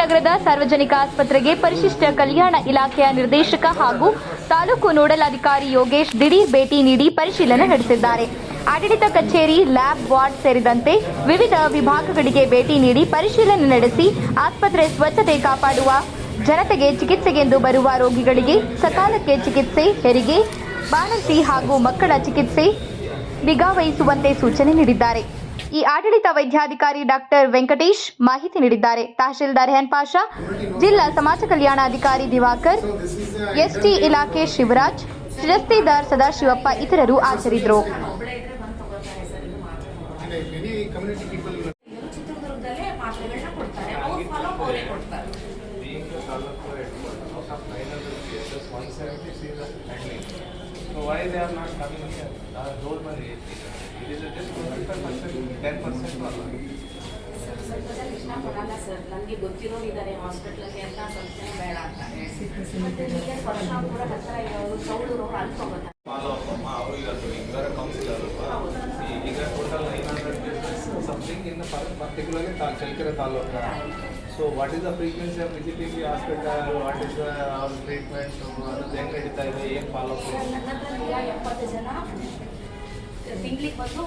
ನಗರದ ಸಾರ್ವಜನಿಕ ಆಸ್ಪತ್ರೆಗೆ ಪರಿಶಿಷ್ಟ ಕಲ್ಯಾಣ ಇಲಾಖೆಯ ನಿರ್ದೇಶಕ ಹಾಗೂ ತಾಲೂಕು ನೋಡಲ್ ಅಧಿಕಾರಿ ಯೋಗೇಶ್ ದಿಢೀರ್ ಭೇಟಿ ನೀಡಿ ಪರಿಶೀಲನೆ ನಡೆಸಿದ್ದಾರೆ. ಆಡಳಿತ ಕಚೇರಿ, ಲ್ಯಾಬ್, ವಾರ್ಡ್ ಸೇರಿದಂತೆ ವಿವಿಧ ವಿಭಾಗಗಳಿಗೆ ಭೇಟಿ ನೀಡಿ ಪರಿಶೀಲನೆ ನಡೆಸಿ ಆಸ್ಪತ್ರೆ ಸ್ವಚ್ಛತೆ ಕಾಪಾಡುವ, ಜನತೆಗೆ ಚಿಕಿತ್ಸೆಗೆಂದು ಬರುವ ರೋಗಿಗಳಿಗೆ ಸಕಾಲಕ್ಕೆ ಚಿಕಿತ್ಸೆ, ಹೆರಿಗೆ, ಬಾಣಂತಿ ಹಾಗೂ ಮಕ್ಕಳ ಚಿಕಿತ್ಸೆ ನಿಗಾವಹಿಸುವಂತೆ ಸೂಚನೆ ನೀಡಿದ್ದಾರೆ. ಈ ಆಡಳಿತ ವೈದ್ಯಾಧಿಕಾರಿ ಡಾಕ್ಟರ್ ವೆಂಕಟೇಶ್ ಮಾಹಿತಿ ನೀಡಿದ್ದಾರೆ ತಹಶೀಲ್ದಾರ್ ಹೆನ್ ಪಾಷಾ ಜಿಲ್ಲಾ ಸಮಾಜ ಕಲ್ಯಾಣಾಧಿಕಾರಿ ದಿವಾಕರ್ ಎಸ್ಟಿ ಇಲಾಖೆ ಶಿವರಾಜ್ ಶಿರಸ್ತೆದಾರ್ ಸದಾಶಿವಪ್ಪ ಇತರರು ಹಾಜರಿದ್ದರು so why people are not ಮಾತ್ರೆಗಳನ್ನ ಕೊಡ್ತಾರೆ ಅವ್ರು ಫಾಲೋ ಅವರೇ ಕೊಡ್ತಾರೆ being the Taluk headquarters, out of 900 cases, 170 is handling. So why they are not coming here? Uh, a percent 25%, 10% ಅಲ್ಲ. ಸರ್ ನನಗೆ ಗೊತ್ತಿರೋರು ಇದ್ದಾರೆ ಹಾಸ್ಪಿಟ್ಲಲ್ಲಿ ಜನ ಬೇಡ ಅಂತ. ಮತ್ತೆ ನಿಮಗೆ ವರ್ಷ ಕೂಡ ಹತ್ರ ಇರೋರು ಕೌನ್ಸಿಲರ್ ಈಗ ಟೋಟಲ್ 900 cases something ಇನ್ ತಾ- Challakere taluk. So what is the frequency of visiting the hospital, what is treatment ಅದು ಹೆಂಗ್ ನಡೀತಾ ಇದೆ, ಏನ್ ಫಾಲೋ ಅಪ್ ನನ್ನ ಹತ್ರ ನೂರ ಎಪ್ಪತ್ತು ಜನ ತಿಂಗ್ಳಿಗೆ ಬಂದು